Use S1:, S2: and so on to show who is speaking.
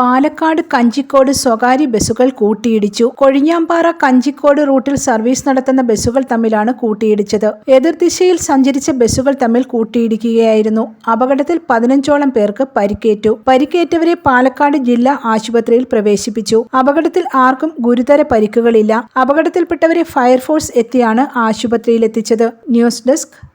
S1: പാലക്കാട് കഞ്ചിക്കോട് സ്വകാര്യ ബസ്സുകൾ കൂട്ടിയിടിച്ചു. കൊഴിഞ്ഞാമ്പാറ കഞ്ചിക്കോട് റൂട്ടിൽ സർവീസ് നടത്തുന്ന ബസ്സുകൾ തമ്മിലാണ് കൂട്ടിയിടിച്ചത്. എതിർദിശയിൽ സഞ്ചരിച്ച ബസ്സുകൾ തമ്മിൽ കൂട്ടിയിടിക്കുകയായിരുന്നു. അപകടത്തിൽ പതിനഞ്ചോളം പേർക്ക് പരിക്കേറ്റു. പരിക്കേറ്റവരെ പാലക്കാട് ജില്ലാ ആശുപത്രിയിൽ പ്രവേശിപ്പിച്ചു. അപകടത്തിൽ ആർക്കും ഗുരുതര പരിക്കുകളില്ല. അപകടത്തിൽപ്പെട്ടവരെ ഫയർഫോഴ്സ് എത്തിയാണ് ആശുപത്രിയിലെത്തിച്ചത്. News desk